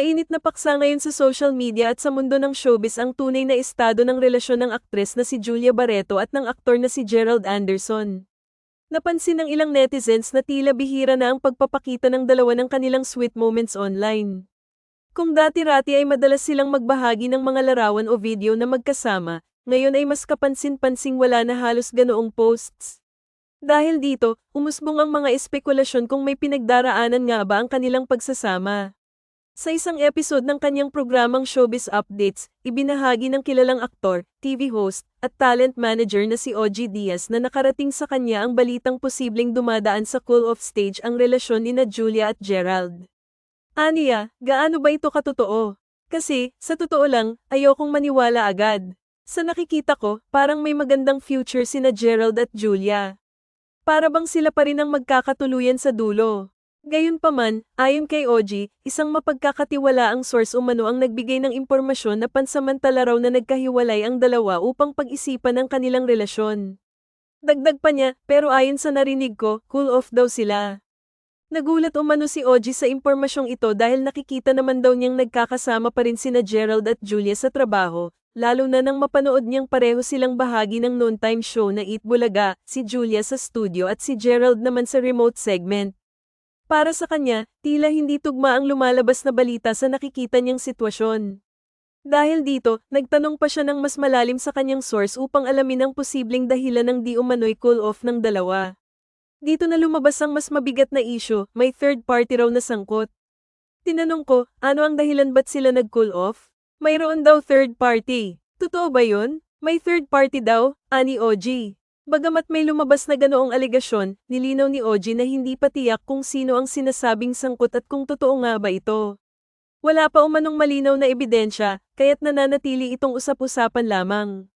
Mainit na paksa ngayon sa social media at sa mundo ng showbiz ang tunay na estado ng relasyon ng aktres na si Julia Barreto at ng aktor na si Gerald Anderson. Napansin ng ilang netizens na tila bihira na ang pagpapakita ng dalawa ng kanilang sweet moments online. Kung dati-rati ay madalas silang magbahagi ng mga larawan o video na magkasama, ngayon ay mas kapansin-pansing wala na halos ganoong posts. Dahil dito, umusbong ang mga espekulasyon kung may pinagdaraanan nga ba ang kanilang pagsasama. Sa isang episode ng kanyang programang Showbiz Updates, ibinahagi ng kilalang aktor, TV host, at talent manager na si OG Diaz na nakarating sa kanya ang balitang posibleng dumadaan sa cool-off stage ang relasyon ni na Julia at Gerald. Aniya, gaano ba ito katotoo? Kasi, sa totoo lang, ayokong maniwala agad. Sa nakikita ko, parang may magandang future sina Gerald at Julia. Para bang sila pa rin ang magkakatuluyan sa dulo. Gayunpaman, ayon kay OG, isang mapagkakatiwalaang source umano ang nagbigay ng impormasyon na pansamantala raw na nagkahiwalay ang dalawa upang pag-isipan ang kanilang relasyon. Dagdag pa niya, pero ayon sa narinig ko, cool off daw sila. Nagulat umano si OG sa impormasyong ito dahil nakikita naman daw niyang nagkakasama pa rin sina Gerald at Julia sa trabaho, lalo na nang mapanood niyang pareho silang bahagi ng noontime show na Eat Bulaga, si Julia sa studio at si Gerald naman sa remote segment. Para sa kanya, tila hindi tugma ang lumalabas na balita sa nakikita niyang sitwasyon. Dahil dito, nagtanong pa siya ng mas malalim sa kanyang source upang alamin ang posibleng dahilan ng di umano'y cool-off ng dalawa. Dito na lumabas ang mas mabigat na issue, may third party raw na sangkot. Tinanong ko, ano ang dahilan ba't sila nag-cool off? Mayroon daw third party. Totoo ba yun? May third party daw, ani OG. Bagamat may lumabas na ganoong aligasyon, nilinaw ni OG na hindi pa tiyak kung sino ang sinasabing sangkot at kung totoo nga ba ito. Wala pa umanong malinaw na ebidensya, kaya't nananatili itong usap-usapan lamang.